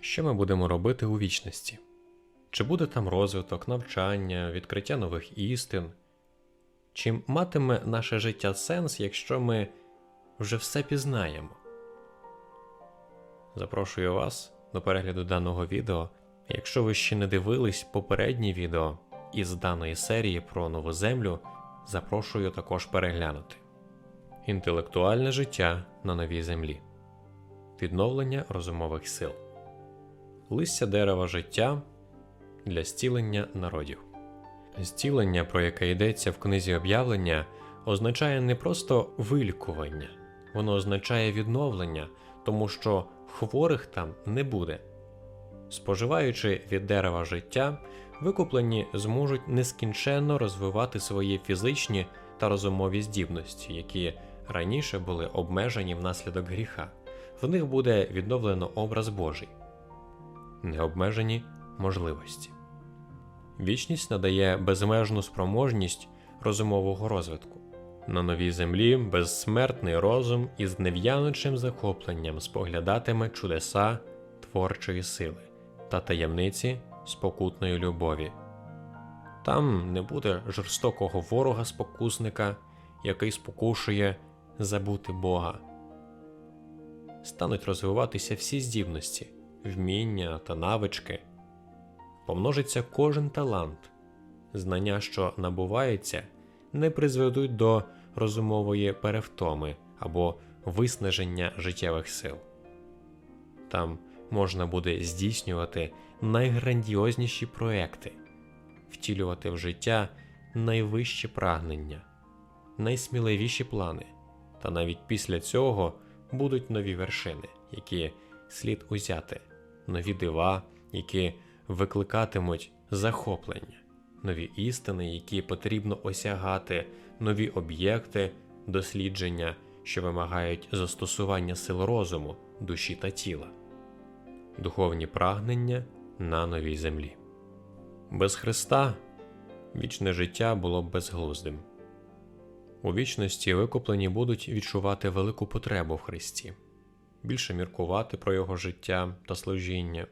Що ми будемо робити у вічності? Чи буде там розвиток, навчання, відкриття нових істин? Чи матиме наше життя сенс, якщо ми вже все пізнаємо? Запрошую вас до перегляду даного відео. Якщо ви ще не дивились попередні відео із даної серії про нову землю, запрошую також переглянути. Інтелектуальне життя на новій землі. Відновлення розумових сил. Листя дерева життя для зцілення народів. Зцілення, про яке йдеться в книзі об'явлення, означає не просто вилікування, воно означає відновлення, тому що хворих там не буде. Споживаючи від дерева життя, викуплені зможуть нескінченно розвивати свої фізичні та розумові здібності, які раніше були обмежені внаслідок гріха. В них буде відновлено образ Божий, необмежені можливості. Вічність надає безмежну спроможність розумового розвитку. На новій землі безсмертний розум із нев'янучим захопленням споглядатиме чудеса творчої сили та таємниці спокутної любові. Там не буде жорстокого ворога спокусника, який спокушує забути Бога. Стануть розвиватися всі здібності, вміння та навички, помножиться кожен талант, знання, що набуваються, не призведуть до розумової перевтоми або виснаження життєвих сил. Там можна буде здійснювати найграндіозніші проекти, втілювати в життя найвищі прагнення, найсміливіші плани, та навіть після цього будуть нові вершини, які слід узяти, нові дива, які викликатимуть захоплення, нові істини, які потрібно осягати, нові об'єкти, дослідження, що вимагають застосування сил розуму, душі та тіла, духовні прагнення на новій землі. Без Христа вічне життя було б безглуздим. У вічності викуплені будуть відчувати велику потребу в Христі, більше міркувати про Його життя та служіння,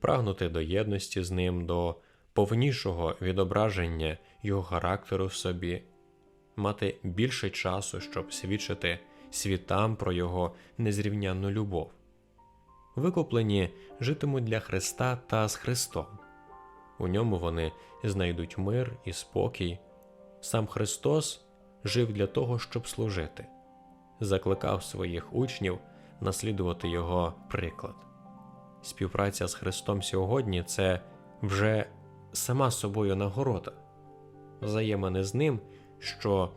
прагнути до єдності з ним, до повнішого відображення Його характеру в собі, мати більше часу, щоб свідчити світам про Його незрівнянну любов. Викуплені житимуть для Христа та з Христом. У ньому вони знайдуть мир і спокій. Сам Христос жив для того, щоб служити, закликав своїх учнів наслідувати Його приклад. Співпраця з Христом сьогодні це вже сама собою нагорода, взаємини з Ним, що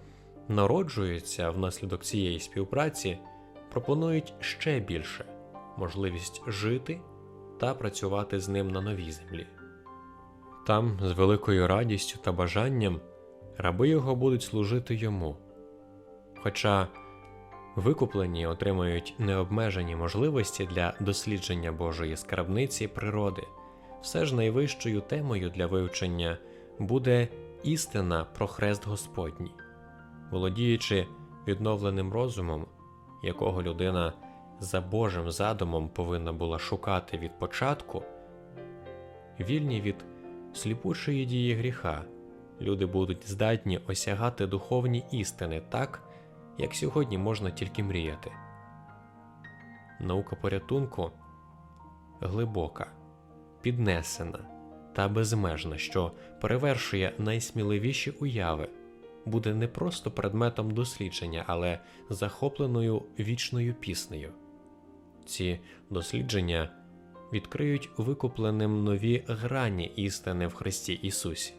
народжуються внаслідок цієї співпраці, пропонують ще більше можливість жити та працювати з ним на новій землі. Там, з великою радістю та бажанням, раби його будуть служити йому. Хоча викуплені отримають необмежені можливості для дослідження Божої скарбниці природи, все ж найвищою темою для вивчення буде істина про хрест Господній, володіючи відновленим розумом, якого людина за Божим задумом повинна була шукати від початку, вільні від сліпучої дії гріха, люди будуть здатні осягати духовні істини так, як сьогодні можна тільки мріяти. Наука порятунку глибока, піднесена та безмежна, що перевершує найсміливіші уяви, буде не просто предметом дослідження, але захопленою вічною піснею. Ці дослідження відкриють викупленим нові грані істини в Христі Ісусі.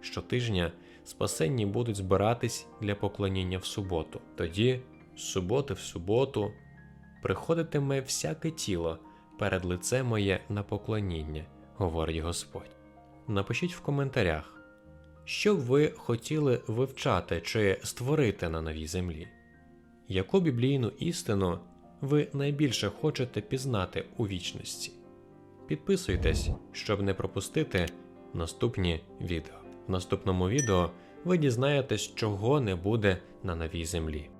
Щотижня спасенні будуть збиратись для поклоніння в суботу. Тоді, з суботи в суботу, приходитиме всяке тіло перед лице моє на поклоніння, говорить Господь. Напишіть в коментарях, що б ви хотіли вивчати чи створити на новій землі, яку біблійну істину ви найбільше хочете пізнати у вічності. Підписуйтесь, щоб не пропустити наступні відео. Наступному відео ви дізнаєтесь, чого не буде на новій землі.